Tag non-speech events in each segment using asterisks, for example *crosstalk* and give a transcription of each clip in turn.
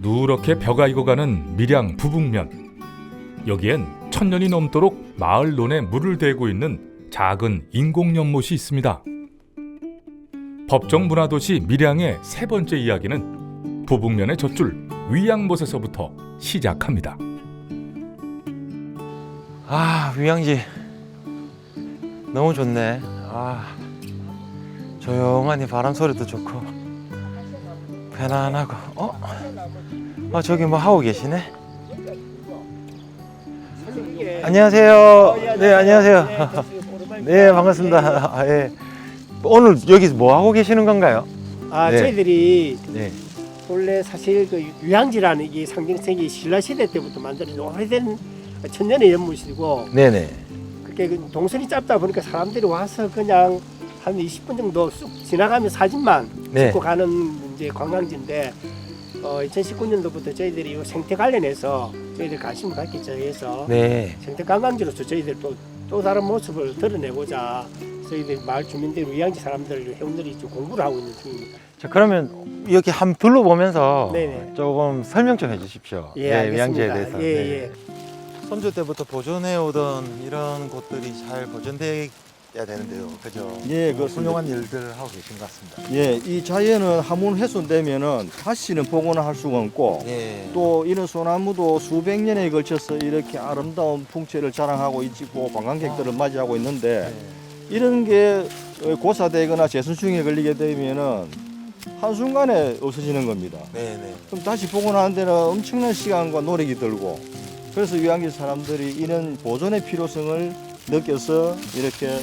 누렇게 벼가 익어가는 밀양 부북면. 여기엔 천 년이 넘도록 마을 논에 물을 대고 있는 작은 인공 연못이 있습니다. 법정 문화도시 밀양의 세 번째 이야기는 부북면의 젖줄 위양못에서부터 시작합니다. 아 위양지 너무 좋네. 아 조용하니 바람 소리도 좋고 편안하고 어? 아 저기 뭐 하고 계시네? 안녕하세요. 네 안녕하세요. *laughs* 네 반갑습니다. 아, 예. 오늘 여기 뭐 하고 계시는 건가요? 아, 네. 저희들이 네. 원래 사실 그 유양지라는 이 상징성이 신라 시대 때부터 만들어진 오래된 천년의 연못이고 네네. 그게 그 동선이 짧다 보니까 사람들이 와서 그냥 한 20분 정도 쑥 지나가면 사진만 네. 찍고 가는 이제 관광지인데 어, 2019년도부터 저희들이 이 생태 관련해서 저희들 관심을 갖기 위해서 네. 생태 관광지로서 저희들 또, 또 다른 모습을 드러내고자 저희들 마을 주민들 유양지 사람들 회원들이 좀 공부를 하고 있는 중입니다. 자 그러면 여기 한번 둘러보면서 네네. 조금 설명 좀 해주십시오. 예, 네, 알겠습니다. 위양지에 대해서. 예, 네. 예. 선조 때부터 보존해 오던 이런 곳들이 잘 보존 돼야 되는데요, 그죠? 예, 그렇습니다. 훌륭한 일들을 하고 계신 것 같습니다. 예, 이 자연은 한번 훼손되면은 다시는 복원할 수가 없고 예, 또 이런 소나무도 수백 년에 걸쳐서 이렇게 아름다운 풍채를 자랑하고 있고 관광객들을 맞이하고 있는데 네. 이런 게 고사되거나 재선충에 걸리게 되면은 한순간에 없어지는 겁니다. 네, 네. 그럼 다시 복원하는 데는 엄청난 시간과 노력이 들고 그래서 유양지 사람들이 이런 보존의 필요성을 느껴서 이렇게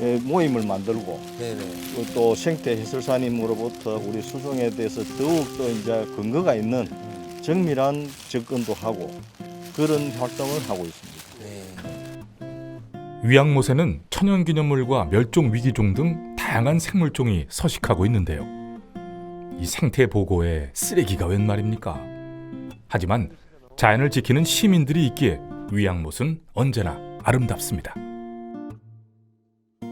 예, 모임을 만들고 네, 네. 그리고 또 생태 해설사님으로부터 우리 수송에 대해서 더욱 더 이제 근거가 있는 정밀한 접근도 하고 그런 활동을 하고 있습니다. 네. 위양못에는 천연기념물과 멸종위기종 등 다양한 생물종이 서식하고 있는데요. 이 생태 보고에 쓰레기가 웬 말입니까? 하지만 자연을 지키는 시민들이 있기에 위양못은 언제나 아름답습니다.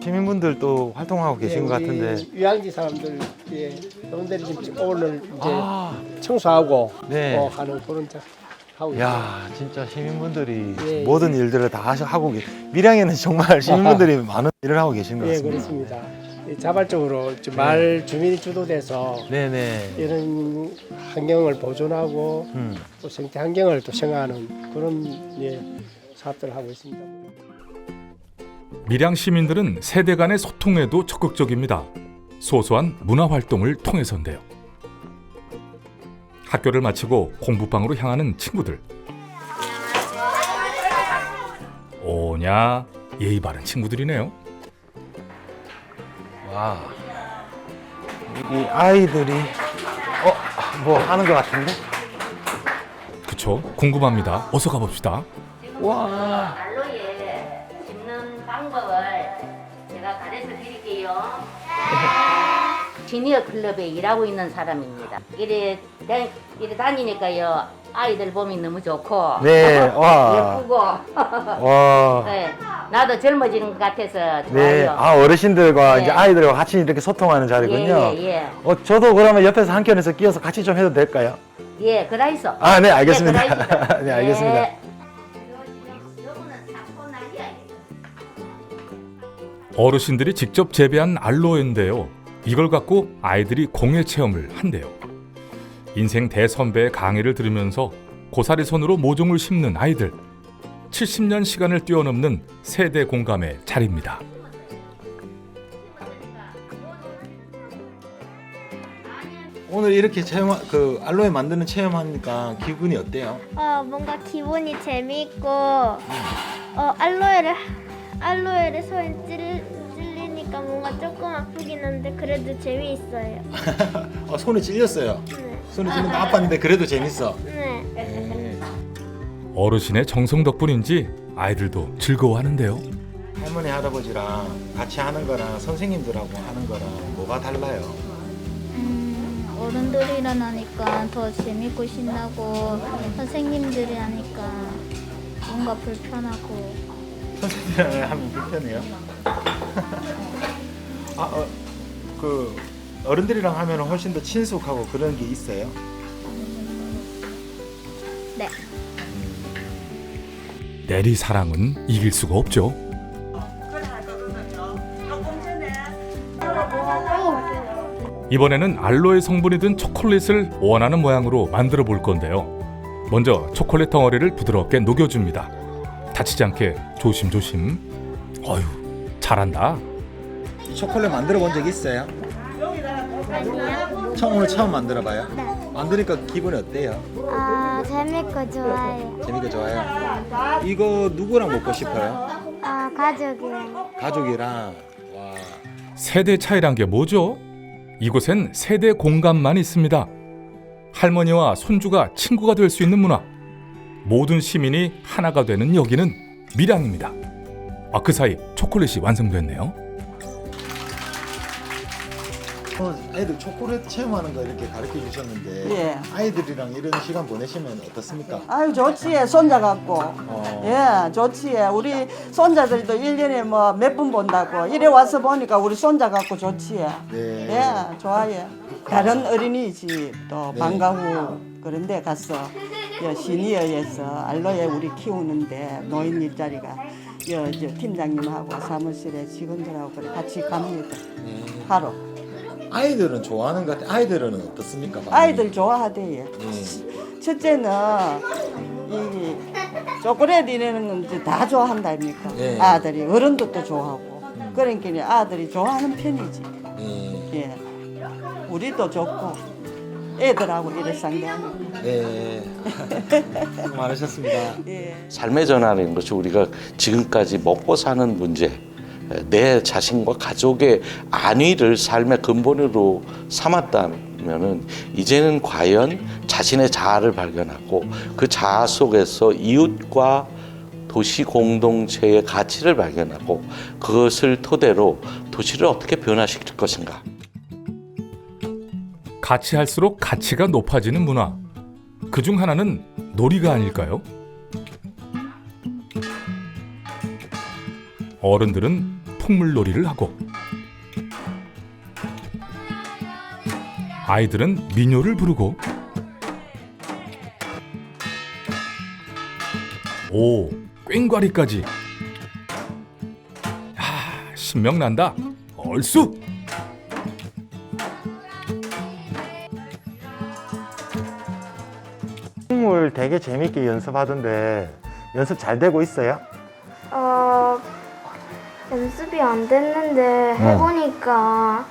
시민분들도 활동하고 계신 예, 것 우리 같은데. 유양지 사람들 예, 회원들이 지금 오늘 이제 아, 청소하고 네. 어, 하는 그런 자 하고 있어요. 야, 진짜 시민분들이 예, 모든 일들을 다 하고 계. 밀양에는 정말 *laughs* 시민분들이 많은 일을 하고 계신 것 예, 같습니다. 그렇습니다. 예, 자발적으로 좀 마을 주민이 주도돼서 네, 네. 이런 환경을 보존하고 음. 또 생태 환경을 또 생각하는 그런 예, 사업들을 하고 있습니다. 밀양 시민들은 세대 간의 소통에도 적극적입니다. 소소한 문화 활동을 통해서인데요. 학교를 마치고 공부방으로 향하는 친구들. 오냐 예의 바른 친구들이네요. 와. 이 아이들이 어, 뭐 하는 것 같은데? 그쵸? 궁금합니다. 어서 가봅시다. 와. 난로에 심는 방법을 제가 가르쳐 드릴게요. 시니어 클럽에 일하고 있는 사람입니다. 이래, 다- 이래 다니니까요. 아이들 보면 너무 좋고. 네, 와. *laughs* 예쁘고. 와. *laughs* 네, 나도 젊어지는 것 같아서 좋아요. 네. 아, 어르신들과 네. 이제 아이들과 같이 이렇게 소통하는 자리군요. 예, 예, 어, 저도 그러면 옆에서 한켠에서 끼어서 같이 좀 해도 될까요? 예. 예, 그라 있어. 아, 네, 알겠습니다. 예. *laughs* 네, 알겠습니다. 어르신들이 직접 재배한 알로에인데요. 이걸 갖고 아이들이 공예 체험을 한대요. 인생 대선배의 강의를 들으면서 고사리 손으로 모종을 심는 아이들. 70년 시간을 뛰어넘는 세대 공감의 자리입니다. 오늘 이렇게 체험 그 알로에 만드는 체험하니까 기분이 어때요? 어, 뭔가 기분이 재미있고 어, 알로에를 알로에를 손에 찔, 찔리니까 뭔가 조금 아프긴 한데 그래도 재미있어요. *laughs* 어, 손에 찔렸어요. 네. 손에 찔렸는데 아팠는데 그래도 재밌어. 네. 네. 어르신의 정성 덕분인지 아이들도 즐거워하는데요. 할머니 할아버지랑 같이 하는 거랑 선생님들하고 하는 거랑 뭐가 달라요? 음, 어른들이랑 하니까 더 재밌고 신나고 선생님들이 하니까 뭔가 불편하고 선생님이랑 *laughs* 하면 불편해요? *laughs* 아, 어, 그 어른들이랑 하면 훨씬 더 친숙하고 그런 게 있어요? 네. 내리 사랑은 이길 수가 없죠. 이번에는 알로에 성분이 든 초콜릿을 원하는 모양으로 만들어 볼 건데요. 먼저 초콜릿 덩어리를 부드럽게 녹여줍니다. 다치지 않게 조심조심. 어휴, 잘한다. 초콜릿 만들어 본 적 있어요? 처음 오늘 처음 만들어 봐요? 네. 만드니까 기분이 어때요? 아 재밌고 좋아요. 재밌게 좋아요? 이거 누구랑 먹고 싶어요? 아 가족이랑. 가족이랑 와 세대 차이란 게 뭐죠? 이곳엔 세대 공감만 있습니다. 할머니와 손주가 친구가 될 수 있는 문화. 모든 시민이 하나가 되는 여기는 밀양입니다. 아, 그 사이 초콜릿이 완성됐네요. 애들 초콜릿 체험하는 거 이렇게 가르쳐 주셨는데 예. 아이들이랑 이런 시간 보내시면 어떻습니까? 아유 좋지 손자 갖고 어. 예 좋지 우리 손자들도 일년에 뭐 몇 분 본다고 이래 와서 보니까 우리 손자 갖고 좋지 네. 예 좋아요 다른 어린이집도 네. 방과 후 그런 데 가서 여 시니어에서 알로에 우리 키우는데 노인 일자리가 여, 저 팀장님하고 사무실에 직원들하고 그래 같이 갑니다 네. 하러 아이들은 좋아하는 것 같아요. 아이들은 어떻습니까? 반응이? 아이들 좋아하대요 네. 첫째는 이 초콜릿 이라는 건 다 좋아한다니까 예. 아들이 어른들도 좋아하고 그러니까 아들이 좋아하는 편이지 네. 예 우리도 좋고 애들하고 이래 상대하는 네. 수고 많으셨습니다. 예. 삶의 전환인 것이 우리가 지금까지 먹고 사는 문제, 내 자신과 가족의 안위를 삶의 근본으로 삼았다면은 이제는 과연 자신의 자아를 발견하고 그 자아 속에서 이웃과 도시 공동체의 가치를 발견하고 그것을 토대로 도시를 어떻게 변화시킬 것인가. 같이 할수록 가치가 높아지는 문화. 그 중 하나는 놀이가 아닐까요? 어른들은 풍물놀이를 하고 아이들은 민요를 부르고 오, 꽹과리까지. 야, 신명난다. 얼쑤! 춤을 되게 재밌게 연습하던데 연습 잘 되고 있어요? 어 연습이 안 됐는데 해보니까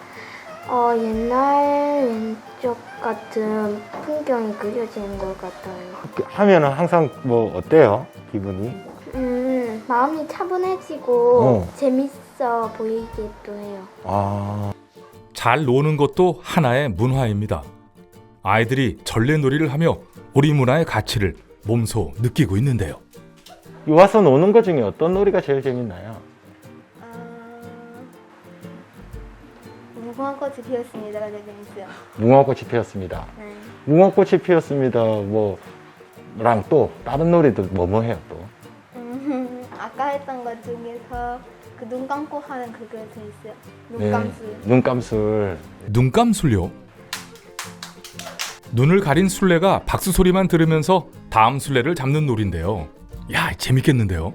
어 옛날 왼쪽 같은 풍경이 그려지는 것 같아요. 하면은 항상 뭐 어때요? 기분이? 음 마음이 차분해지고 어. 재밌어 보이기도 해요. 아 잘 노는 것도 하나의 문화입니다. 아이들이 전래놀이를 하며 우리 문화의 가치를 몸소 느끼고 있는데요. 와서 노는 것 중에 어떤 놀이가 제일 재밌나요? 무궁화 꽃이 피었습니다가 되게 재밌어요. 무궁화꽃이 피었습니다. 네. 무궁화꽃이 피었습니다. 뭐랑 또 다른 놀이도 뭐뭐 해요 또? 음, 아까 했던 것 중에서 그 눈 감고 하는 그거 재밌어요. 눈 네. 감술. 눈감술. 눈감술요. 눈을 가린 술래가 박수 소리만 들으면서 다음 술래를 잡는 놀인데요. 야, 재밌겠는데요.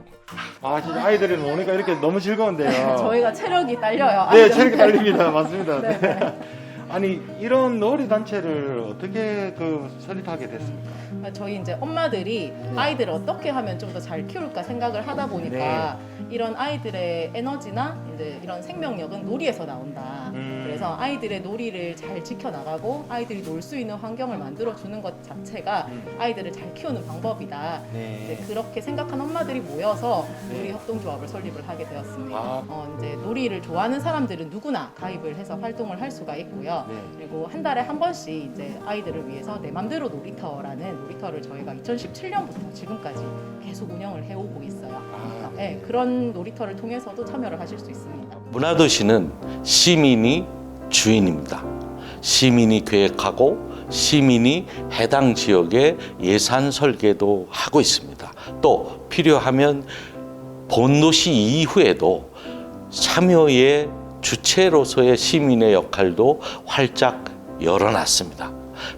아 진짜 아이들이 노니까 이렇게 너무 즐거운데요. *laughs* 저희가 체력이 딸려요. 네, 아이들한테. 체력이 달립니다. 맞습니다. *laughs* 네. 네. *laughs* 아니 이런 놀이 단체를 어떻게 그 설립하게 됐습니까? 저희 이제 엄마들이 아이들을 어떻게 하면 좀 더 잘 키울까 생각을 하다 보니까 이런 아이들의 에너지나 이제 이런 생명력은 놀이에서 나온다. 음. 그래서 아이들의 놀이를 잘 지켜나가고 아이들이 놀 수 있는 환경을 만들어 주는 것 자체가 아이들을 잘 키우는 방법이다. 이제 그렇게 생각한 엄마들이 모여서 놀이 협동조합을 설립을 하게 되었습니다. 아. 어, 이제 놀이를 좋아하는 사람들은 누구나 가입을 해서 활동을 할 수가 있고요. 네. 그리고 한 달에 한 번씩 이제 아이들을 위해서 내 맘대로 놀이터라는 놀이터를 저희가 2017년부터 지금까지 계속 운영을 해오고 있어요. 아, 네, 그런 놀이터를 통해서도 참여를 하실 수 있습니다. 문화도시는 시민이 주인입니다. 시민이 계획하고 시민이 해당 지역의 예산 설계도 하고 있습니다. 또 필요하면 본도시 이후에도 참여의 주체로서의 시민의 역할도 활짝 열어놨습니다.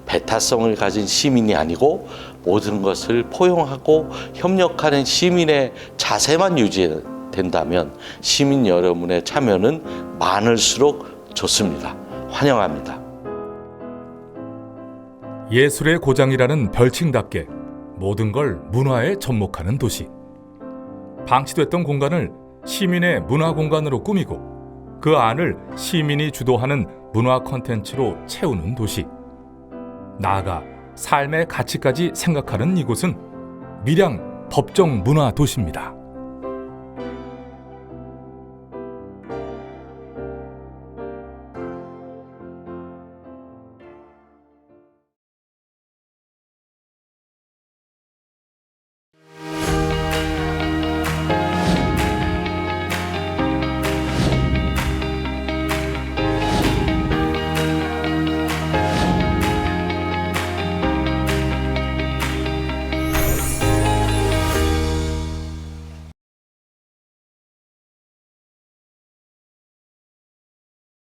배타성을 가진 시민이 아니고 모든 것을 포용하고 협력하는 시민의 자세만 유지된다면 시민 여러분의 참여는 많을수록 좋습니다. 환영합니다. 예술의 고장이라는 별칭답게 모든 걸 문화에 접목하는 도시. 방치됐던 공간을 시민의 문화 공간으로 꾸미고 그 안을 시민이 주도하는 문화 콘텐츠로 채우는 도시. 나아가 삶의 가치까지 생각하는 이곳은 밀양 법정 문화 도시입니다.